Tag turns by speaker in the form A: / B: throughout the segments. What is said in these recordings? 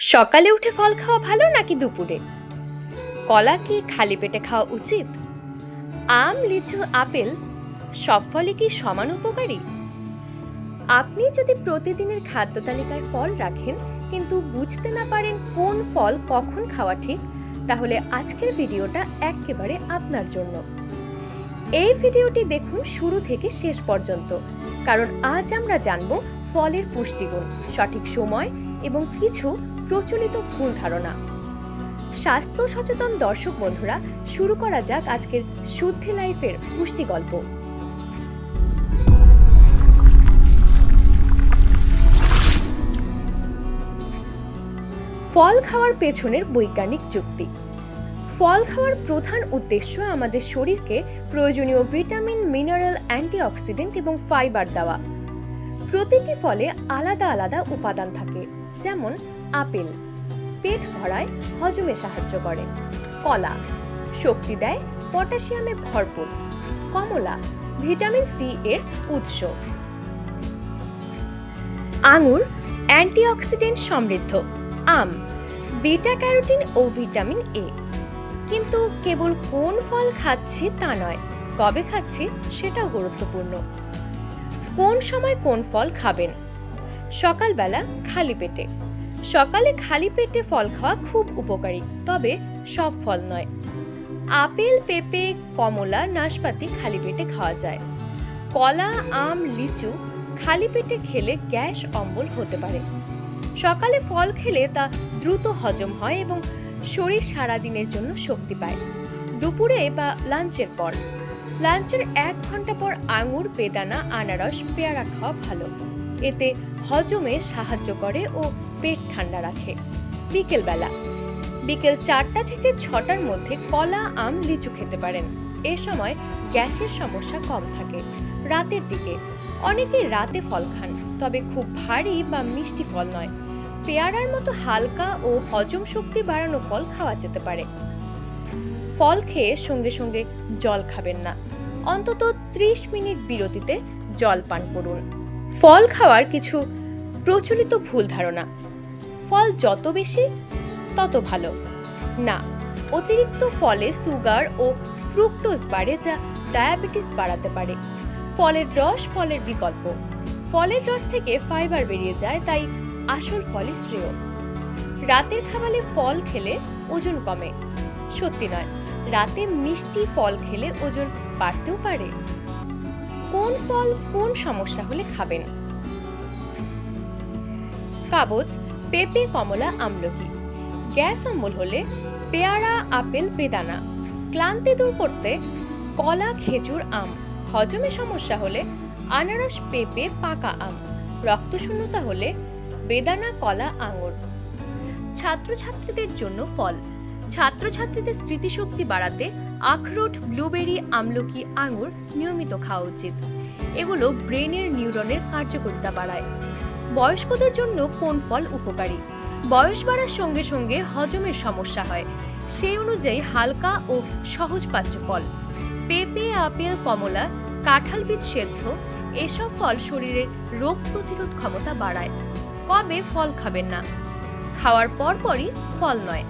A: সকালে উঠে ফল খাওয়া ভালো নাকি দুপুরে? কলা কি খালি পেটে খাওয়া উচিত? আম, লিচু, আপেল, সব ফলই কি সমান উপকারী? আপনি যদি প্রতিদিনের খাদ্য তালিকায় ফল রাখেন, কিন্তু বুঝতে না পারেন কোন ফল কখন খাওয়া ঠিক, তাহলে আজকের ভিডিওটা একেবারে আপনার জন্য। এই ভিডিওটি দেখুন শুরু থেকে শেষ পর্যন্ত, কারণ আজ আমরা জানব ফলের পুষ্টিগুণ, সঠিক সময় এবং কিছু প্রচলিত ভুল ধারণা। স্বাস্থ্য সচেতন দর্শক বন্ধুরা, শুরু করা যাক আজকের শুদ্ধি লাইফের পুষ্টি গল্প। ফল খাওয়ার পেছনের বৈজ্ঞানিক যুক্তি। ফল খাওয়ার প্রধান উদ্দেশ্য আমাদের শরীরকে প্রয়োজনীয় ভিটামিন, মিনারেল, অ্যান্টিঅক্সিডেন্ট এবং ফাইবার দেওয়া। প্রতিটি ফলে আলাদা আলাদা উপাদান থাকে, যেমন আপেল। পেট ভরায় হজমে সাহায্য করে। কলা, শক্তি দেয়, পটাশিয়ামে ভরপুর। কমলা, ভিটামিন সি এর উৎস। আঙুর, অ্যান্টিঅক্সিডেন্ট সমৃদ্ধ। আম বিটা ক্যারোটিন ও ভিটামিন এ। কিন্তু কেবল কোন ফল খাচ্ছি তা নয়, কবে খাচ্ছি সেটাও গুরুত্বপূর্ণ। কোন সময় কোন ফল খাবেন? সকালবেলা খালি পেটে। সকালে খালি পেটে ফল খাওয়া খুব উপকারী, তবে সব ফল নয়। আপেল, পেঁপে, কমলা, নাশপাতি খালি পেটে খাওয়া যায়। কলা, আম, লিচু খালি পেটে খেলে গ্যাস অম্বল হতে পারে। সকালে ফল খেলে তা দ্রুত হজম হয় এবং শরীর সারাদিনের জন্য শক্তি পায়। দুপুরে বা লাঞ্চের পর। লাঞ্চের এক ঘণ্টা পর আঙুর, বেদানা, আনারস, পেয়ারা খাওয়া ভালো। এতে হজমে সাহায্য করে ও পেট ঠান্ডা রাখে। বিকেলবেলা। বিকেল চারটা থেকে ছটার মধ্যে কলা, আম, লিচু খেতে পারেন। এ সময় গ্যাসের সমস্যা কম থাকে। রাতের দিকে। অনেকে রাতে ফল খান, তবে খুব ভারী বা মিষ্টি ফল নয়। পেয়ারার মতো হালকা ও হজম শক্তি বাড়ানো ফল খাওয়া যেতে পারে। ফল খেয়ে সঙ্গে সঙ্গে জল খাবেন না। অন্তত ত্রিশ মিনিট বিরতিতে জল পান করুন। ফল খাওয়ার কিছু প্রচলিত ভুল ধারণা। ফল যত বেশি, তত ভালো। না, অতিরিক্ত ফলে সুগার ও ফ্রুক্টোজ বাড়ে যা ডায়াবেটিস বাড়াতে পারে। ফলের রস ফলের বিকল্প। ফলের রস থেকে ফাইবার বেরিয়ে যায়, তাই আসল ফলই শ্রেয়। রাতের খাবারে ফল খেলে ওজন কমে। সত্যি নয়, রাতে মিষ্টি ফল খেলে ওজন বাড়তেও পারে। কোন ফল কোন সমস্যা হলে খাবেন? কাগজ পেঁপে, কমলা, আমলকি। গ্যাস অম্বল হলে পেয়ারা, আপেল, বেদানা। ক্লান্তি দূর করতে কলা, খেজুর, আম। হজমে সমস্যা হলে আনারস, পেঁপে, পাকা আম। রক্তশূন্যতা হলে বেদানা, কলা, আঙুর। ছাত্রছাত্রীদের জন্য ফল। ছাত্রছাত্রীদের স্মৃতিশক্তি বাড়াতে আখরোট, ব্লুবেরি, আমলকি, আঙুর নিয়মিত খাওয়া উচিত। এগুলো ব্রেনের নিউরনের কার্যকারিতা বাড়ায়। বয়স্কদের জন্য কোন ফল উপকারী? বয়স বাড়ার সঙ্গে সঙ্গে হজমের সমস্যা হয়। সেই অনুযায়ী হালকা ও সহজ পাচ্য ফল। পেঁপে, আপেল, কমলা কাঁঠাল বীজ সেদ্ধ, এসব ফল শরীরের রোগ প্রতিরোধ ক্ষমতা বাড়ায়। কবে ফল খাবেন না? খাওয়ার পরপরই ফল নয়।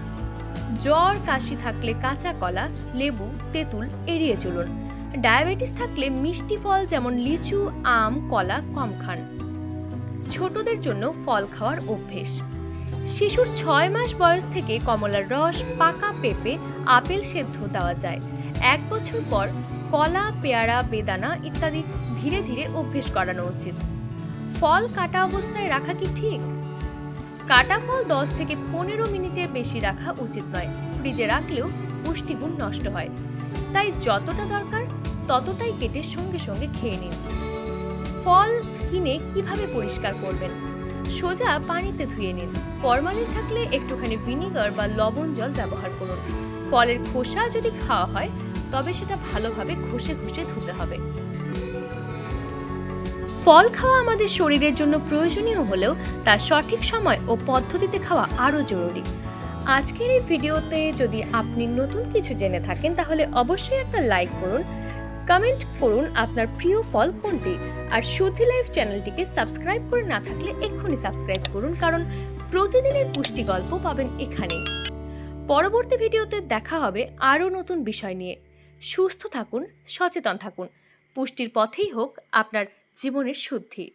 A: জ্বর, কাশি থাকলে কাঁচা কলা, লেবু, তেঁতুল এড়িয়ে চলুন। ডায়াবেটিস থাকলে মিষ্টি ফল যেমন লিচু, আম, কলা কম খান। ছোটদের জন্য ফল খাওয়ার অভ্যেস। শিশুর ছয় মাস বয়স থেকে কমলার রস, পাকা পেঁপে, আপেল সেদ্ধ দেওয়া যায়। এক বছর পর কলা, পেয়ারা, বেদানা ইত্যাদি ধীরে ধীরে অভ্যেস করানো উচিত। ফল কাটা অবস্থায় রাখা কি ঠিক? কাটা ফল দশ থেকে পনেরো মিনিটের বেশি রাখা উচিত নয়। ফ্রিজে রাখলেও পুষ্টিগুণ নষ্ট হয়। তাই যতটা দরকার ততটাই কেটে সঙ্গে সঙ্গে খেয়ে নিন। ফল কিনে কীভাবে পরিষ্কার করবেন? সোজা পানিতে ধুয়ে নিন। ফরমালিন থাকলে একটুখানি ভিনিগার বা লবণ জল ব্যবহার করুন। ফলের খোসা যদি খাওয়া হয়, তবে সেটা ভালোভাবে ঘষে ঘষে ধুতে হবে। ফল খাওয়া আমাদের শরীরের জন্য প্রয়োজনীয় হলেও তা সঠিক সময় ও পদ্ধতিতে খাওয়া আরও জরুরি। আজকের এই ভিডিওতে যদি আপনি নতুন কিছু জেনে থাকেন, তাহলে অবশ্যই একটা লাইক করুন কমেন্ট করুন আপনার প্রিয় ফল কোনটি? আর শুদ্ধি লাইফ চ্যানেলটিকে সাবস্ক্রাইব করে না থাকলে এক্ষুনি সাবস্ক্রাইব করুন, কারণ প্রতিদিনের পুষ্টি গল্প পাবেন এখানে পরবর্তী ভিডিওতে দেখা হবে আরও নতুন বিষয় নিয়ে। সুস্থ থাকুন, সচেতন থাকুন। পুষ্টির পথেই হোক আপনার জীবনের শুদ্ধি।